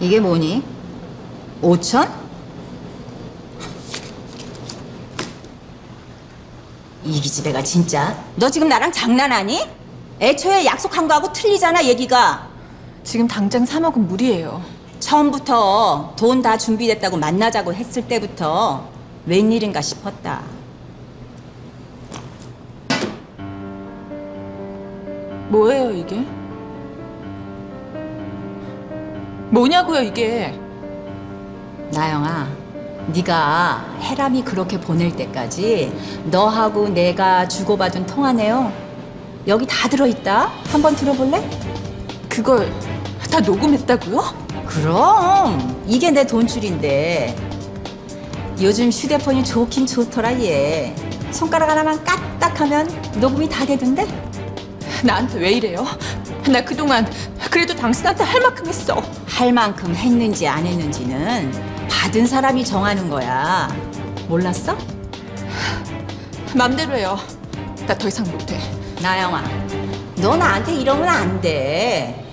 이게 뭐니? 5천? 이 기집애가 진짜 너 지금 나랑 장난하니? 애초에 약속한 거하고 틀리잖아 얘기가 지금 당장 3억은 무리예요. 처음부터 돈 다 준비됐다고 만나자고 했을 때부터 웬일인가 싶었다 뭐예요, 이게? 뭐냐고요, 이게? 나영아, 네가 해람이 그렇게 보낼 때까지 너하고 내가 주고받은 통화 내용 여기 다 들어있다. 한번 들어볼래? 그걸 다 녹음했다고요? 그럼 이게 내 돈줄인데 요즘 휴대폰이 좋긴 좋더라 얘. 손가락 하나만 까딱하면 녹음이 다 되던데? 나한테 왜 이래요? 나 그동안 그래도 당신한테 할 만큼 했어. 할 만큼 했는지 안 했는지는 받은 사람이 정하는 거야. 몰랐어? 맘대로 해요. 나 더 이상 못해. 나영아, 너 나한테 이러면 안 돼.